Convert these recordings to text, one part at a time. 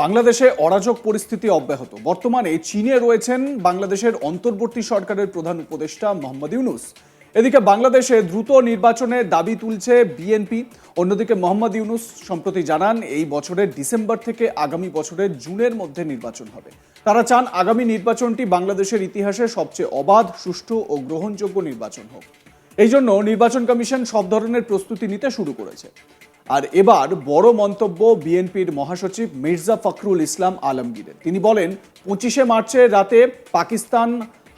বাংলাদেশে অরাজক পরিস্থিতি অব্যাহত। বর্তমানে চীনে রয়েছেন বাংলাদেশের অন্তর্বর্তী সরকারের প্রধান উপদেষ্টা মোহাম্মদ ইউনুস। এদিকে বাংলাদেশে দ্রুত নির্বাচনের দাবি তুলছে বিএনপি। অন্যদিকে মোহাম্মদ ইউনুস সম্প্রতি জানান, এই বছরের ডিসেম্বর থেকে আগামী বছরের জুনের মধ্যে নির্বাচন হবে। তারা চান আগামী নির্বাচনটি বাংলাদেশের ইতিহাসে সবচেয়ে অবাধ, সুষ্ঠু ও গ্রহণযোগ্য নির্বাচন হোক। এই জন্য নির্বাচন কমিশন সব ধরনের প্রস্তুতি নিতে শুরু করেছে। আর এবার বড় মন্তব্য বিএনপির মহাসচিব মির্জা ফখরুল ইসলাম আলমগীরের। তিনি বলেন, পঁচিশে মার্চের রাতে পাকিস্তান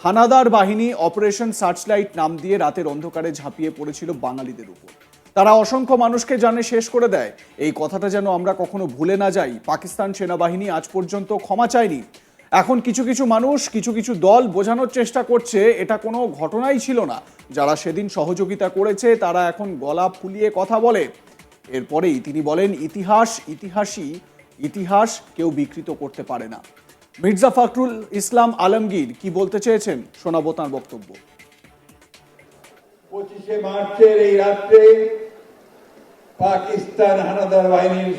হানাদার বাহিনী অপারেশন সার্চলাইট নাম দিয়ে রাতের অন্ধকারে ঝাঁপিয়ে পড়েছিল বাঙালিদের উপর। তারা অসংখ্য মানুষকে জানে শেষ করে দেয়। এই কথাটা যেন আমরা কখনো ভুলে না যাই। পাকিস্তান সেনাবাহিনী আজ পর্যন্ত ক্ষমা চায়নি। এখন কিছু কিছু মানুষ, কিছু কিছু দল বোঝানোর চেষ্টা করছে, এটা কোনো ঘটনাই ছিল না। যারা সেদিন সহযোগিতা করেছে, তারা এখন গলা ফুলিয়ে কথা বলে। এরপরেই তিনি বলেন, ইতিহাস, ইতিহাসই ইতিহাস, কেউ বিকৃত করতে পারে না। মির্জা ফখরুল ইসলাম আলমগীর কি বলতে চেয়েছেন? শোনাবো তাঁর বক্তব্য। পঁচিশে মার্চের এই রাত্রে পাকিস্তান হানাদার বাহিনীর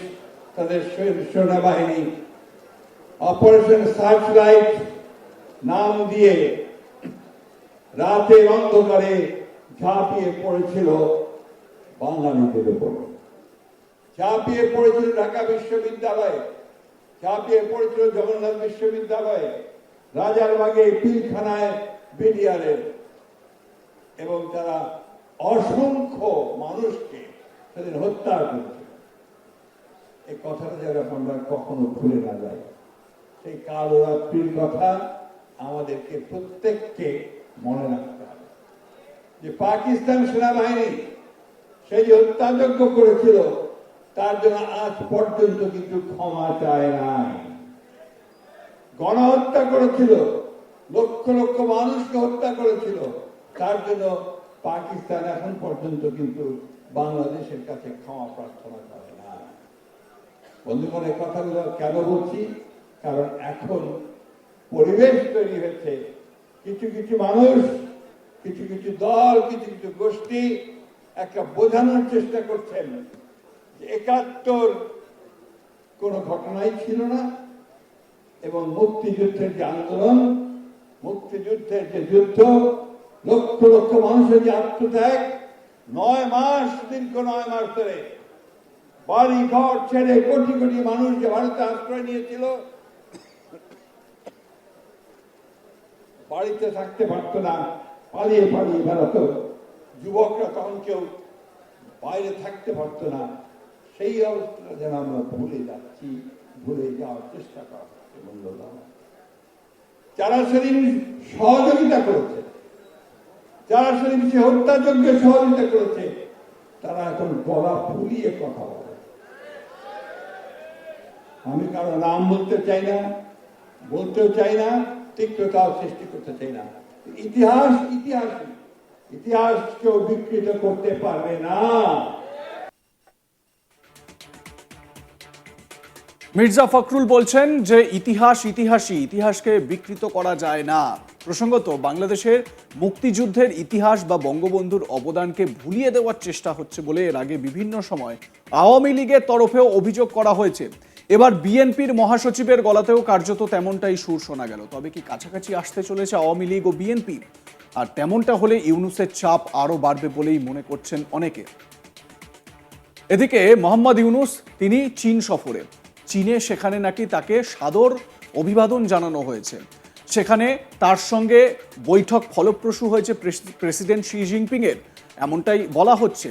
তাদের সেনাবাহিনী অপারেশন সার্চলাইট নাম দিয়ে রাতের অন্ধকারে ঝাঁপিয়ে পড়েছিল বাঙালিদের উপর। ঝাঁপিয়ে পড়েছিল ঢাকা বিশ্ববিদ্যালয়ে। ঝাঁপিয়ে পড়েছিল জগন্নাথ বিশ্ববিদ্যালয়ে। রাজারবাগে পিলখানায় বিডিআরের এবং তারা অসংখ্য মানুষকে সেদিন হত্যা করেছে। এই কথাটা যেন আমরা কখনো ভুলে না যাই। সেই কালো রাত্রির কথা আমাদেরকে প্রত্যেককে মনে রাখতে হবে। যে পাকিস্তান সেনাবাহিনী সেই হত্যাযজ্ঞ করেছিল তার জন্য আজ পর্যন্ত কিন্তু ক্ষমা চায় নাই। গণহত্যা করেছিল, লক্ষ লক্ষ মানুষকে হত্যা করেছিল। তার জন্য পাকিস্তান এখন পর্যন্ত কিন্তু বাংলাদেশের কাছে ক্ষমা প্রার্থনা করে না। বন্ধুগণ, এই কথাগুলো কেন বলছি? কারণ এখন পরিবেশ তৈরি হয়েছে। কিছু কিছু মানুষ, কিছু কিছু দল, কিছু কিছু গোষ্ঠী একটা বোঝানোর চেষ্টা করছেন। একাত্তর কোনো ঘটনাই ছিল না, এবং মুক্তিযুদ্ধের যে আন্দোলন, মুক্তিযুদ্ধের যে যুদ্ধ, লক্ষ লক্ষ মানুষের যে আত্মত্যাগ, নয় মাস, দীর্ঘ নয় মাস ধরে বাড়ি ঘর ছেড়ে কোটি কোটি মানুষ যে ভারতে আশ্রয় নিয়েছিল, বাড়িতে থাকতে পারতো না, পালিয়ে পালিয়ে বেড়াতো। যুবকরা তখন কেউ বাইরে থাকতে পারতো না। সেই অবস্থা যেন আমরা ভুলে যাচ্ছি, ভুলে যাওয়ার চেষ্টা করা হচ্ছে বন্ধুরা যারা সেদিন সহযোগিতা করেছে, যারা সেদিন সে হত্যাযজ্ঞে সহযোগিতা করেছে, তারা এখন গলা ফুলিয়ে কথা বলে। আমি কারও নাম বলতে চাই না, বলতেও চাই না, তিক্ততাও সৃষ্টি করতে চাই না। ইতিহাস ইতিহাস ইতিহাস কেউ বিকৃত করতে পারবে না। মির্জা ফখরুল বলছেন যে ইতিহাস, ইতিহাসই, ইতিহাসকে বিকৃত করা যায় না। প্রসঙ্গত, বাংলাদেশের মুক্তিযুদ্ধের ইতিহাস বা বঙ্গবন্ধুর অবদানকে ভুলিয়ে দেওয়ার চেষ্টা হচ্ছে বলে এর আগে বিভিন্ন সময় আওয়ামী লীগের তরফেও অভিযোগ করা হয়েছে। এবার বিএনপির মহাসচিবের গলাতেও কার্যত তেমনটাই সুর শোনা গেল। তবে কি কাছাকাছি আসতে চলেছে আওয়ামী লীগ ও বিএনপি? আর তেমনটা হলে ইউনুসের চাপ আরও বাড়বে বলেই মনে করছেন অনেকে। এদিকে মোহাম্মদ ইউনুস, তিনি চীন সফরে। চীনে সেখানে নাকি তাকে সাদর অভিবাদন জানানো হয়েছে। সেখানে তার সঙ্গে বৈঠক ফলপ্রসূ হয়েছে প্রেসিডেন্ট শি জিনপিং এর এমনটাই বলা হচ্ছে।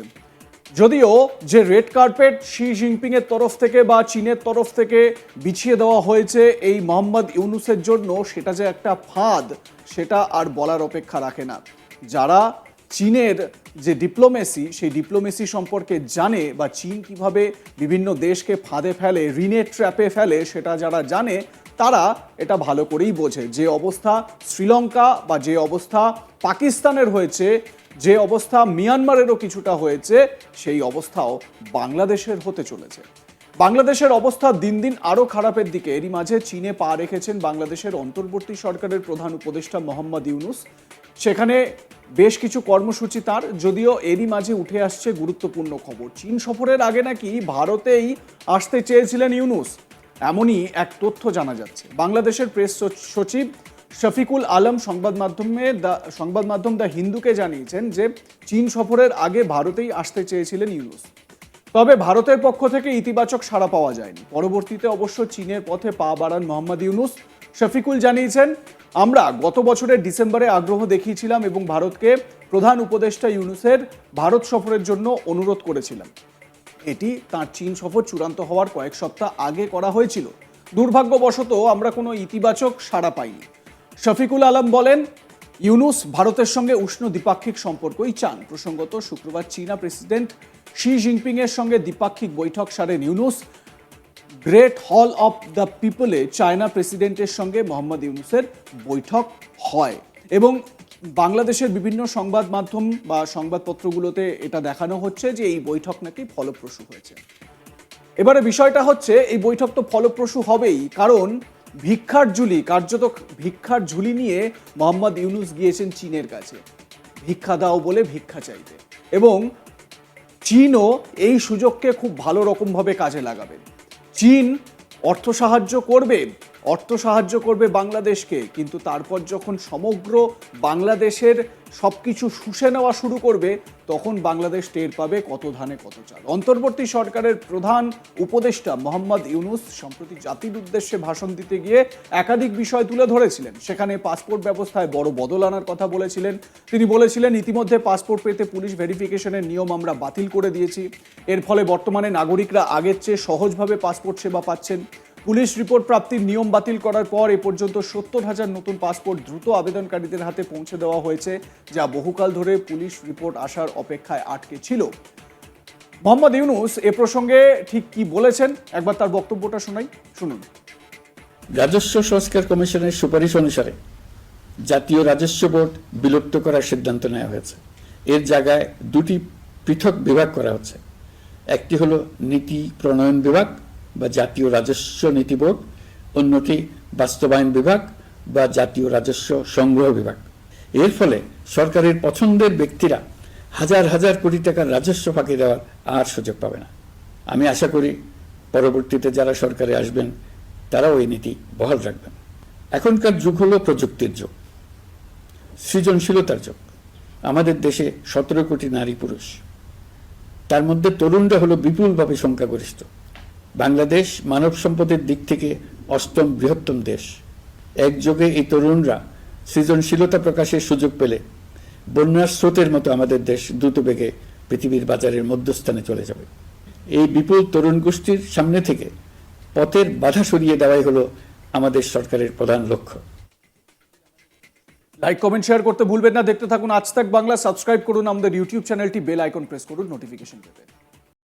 যদিও যে রেড কার্পেট শি জিনপিং এর তরফ থেকে বা চীনের তরফ থেকে বিছিয়ে দেওয়া হয়েছে এই মোহাম্মদ ইউনুসের জন্য, সেটা যে একটা ফাঁদ, সেটা আর বলার অপেক্ষা রাখে না। যারা চীনের যে ডিপ্লোমেসি সেই ডিপ্লোমেসি সম্পর্কে জানে বা চীন কীভাবে বিভিন্ন দেশকে ফাঁদে ফেলে, ঋণের ট্র্যাপে ফেলে, সেটা যারা জানে, তারা এটা ভালো করেই বোঝে। যে অবস্থা শ্রীলঙ্কা বা যে অবস্থা পাকিস্তানের হয়েছে, যে অবস্থা মিয়ানমারেরও কিছুটা হয়েছে, সেই অবস্থাও বাংলাদেশের হতে চলেছে। বাংলাদেশের অবস্থা দিন দিন আরও খারাপের দিকে। এরই মাঝে চীনে পা রেখেছেন বাংলাদেশের অন্তর্বর্তী সরকারের প্রধান উপদেষ্টা মোহাম্মদ ইউনুস। সেখানে বেশ কিছু কর্মসূচি তার, যদিও এরই মাঝে উঠে আসছে গুরুত্বপূর্ণ খবর। চীন সফরের আগে নাকি ভারতেই আসতে চেয়েছিলেন ইউনুস। এমনই এক তথ্য জানা যাচ্ছে। বাংলাদেশের প্রেস সচিব শফিকুল আলম সংবাদ মাধ্যমে সংবাদ মাধ্যম দ্য হিন্দুকে জানিয়েছেন যে, চীন সফরের আগে ভারতেই আসতে চেয়েছিলেন ইউনুস। তবে ভারতের পক্ষ থেকে ইতিবাচক সাড়া পাওয়া যায়নি। পরবর্তীতে অবশ্য চীনের পথে পা বাড়ান মোহাম্মদ ইউনুস। শফিকুল জানিয়েছেন আমরা গত বছরের ডিসেম্বরে আগ্রহ দেখিয়েছিলাম এবং ভারতকে প্রধান উপদেষ্টা ইউনুসের ভারত সফরের জন্য অনুরোধ করেছিলাম। এটি তার চীন সফর চূড়ান্ত হওয়ার কয়েক সপ্তাহ আগে করা হয়েছিল। দুর্ভাগ্যবশত আমরা কোনো ইতিবাচক সাড়া পাইনি। শফিকুল আলম বলেন, ইউনুস ভারতের সঙ্গে উষ্ণ দ্বিপাক্ষিক সম্পর্কই চান। প্রসঙ্গত, শুক্রবার চীনা প্রেসিডেন্ট শি জিনপিং এর সঙ্গে দ্বিপাক্ষিক বৈঠক সারেন Yunus. Great hall of the পিপলে China প্রেসিডেন্টের সঙ্গে মোহাম্মদ ইউনুসের বৈঠক হয়। এবং বাংলাদেশের বিভিন্ন সংবাদ মাধ্যম বা সংবাদপত্রগুলোতে এটা দেখানো হচ্ছে যে এই বৈঠক নাকি ফলপ্রসূ হয়েছে। এবারে বিষয়টা হচ্ছে, এই বৈঠক তো ফলপ্রসূ হবেই, কারণ ভিক্ষার ঝুলি, কার্যত ভিক্ষার ঝুলি নিয়ে মোহাম্মদ ইউনুস গিয়েছেন চীনের কাছে। ভিক্ষা দাও বলে ভিক্ষা চাইতে। এবং চীনও এই সুযোগকে খুব ভালো রকমভাবে কাজে লাগাবে চীন অর্থ সাহায্য করবে অর্থ সাহায্য করবে বাংলাদেশকে। কিন্তু তারপর যখন সমগ্র বাংলাদেশের সব কিছু শুষে নেওয়া শুরু করবে, তখন বাংলাদেশ টের পাবে কত ধানে কত চাল। অন্তর্বর্তী সরকারের প্রধান উপদেষ্টা মোহাম্মদ ইউনুস সম্প্রতি জাতির উদ্দেশ্যে ভাষণ দিতে গিয়ে একাধিক বিষয় তুলে ধরেছিলেন। সেখানে পাসপোর্ট ব্যবস্থায় বড় বদল আনার কথা বলেছিলেন। তিনি বলেছিলেন, ইতিমধ্যে পাসপোর্ট পেতে পুলিশ ভেরিফিকেশনের নিয়ম আমরা বাতিল করে দিয়েছি। এর ফলে বর্তমানে নাগরিকরা আগের চেয়ে সহজভাবে পাসপোর্ট সেবা পাচ্ছেন। পুলিশ রিপোর্ট প্রাপ্তির নিয়ম বাতিল করার পর এ পর্যন্ত সত্তর হাজার নতুন পাসপোর্ট দ্রুত আবেদনকারীদের হাতে পৌঁছে দেওয়া হয়েছে, যা বহুকাল ধরে পুলিশ রিপোর্ট আসার অপেক্ষায় আটকে ছিল। মোহাম্মদ ইউনুস, এ প্রসঙ্গে ঠিক কি বলেছেন? একবার তার বক্তব্যটা শোনাই, শুনুন। রাজস্ব সংস্কার কমিশনের সুপারিশ অনুসারে জাতীয় রাজস্ব বোর্ড বিলুপ্ত করার সিদ্ধান্ত নেওয়া হয়েছে। এর জায়গায় দুটি পৃথক বিভাগ করা হচ্ছে। একটি হলো নীতি প্রণয়ন বিভাগ বা জাতীয় রাজস্ব নীতি বোর্ড, অন্যটি বাস্তবায়ন বিভাগ বা জাতীয় রাজস্ব সংগ্রহ বিভাগ। এর ফলে সরকারের পছন্দের ব্যক্তিরা হাজার হাজার কোটি টাকার রাজস্ব ফাঁকি দেওয়ার আর সুযোগ পাবে না। আমি আশা করি পরবর্তীতে যারা সরকারে আসবেন, তারাও এই নীতি বহাল রাখবেন। এখনকার যুগ হলো প্রযুক্তির যুগ, সৃজনশীলতার যুগ। আমাদের দেশে সতেরো কোটি নারী পুরুষ। তার মধ্যে তরুণরা হলো বিপুলভাবে সংখ্যাগরিষ্ঠ। বাংলাদেশ মানব সম্পদের দিক থেকে অষ্টম বৃহত্তম দেশ। একযোগে এই তরুণরা সৃজনশীলতা প্রকাশের সুযোগ পেলে বন্যার স্রোতের মতো আমাদের দেশ দ্রুত বেগে পৃথিবীর বাজারের মধ্যস্থানে চলে যাবে। এই বিপুল তরুণ গোষ্ঠীর সামনে থেকে পথের বাধা সরিয়ে দেওয়াই হলো আমাদের সরকারের প্রধান লক্ষ্য। লাইক কমেন্ট শেয়ার করতে ভুলবেন না। দেখতে থাকুন আজ তাক বাংলা। সাবস্ক্রাইব করুন আমাদের ইউটিউব চ্যানেলটি বেল আইকন প্রেস করুন। নোটিফিকেশন পেতে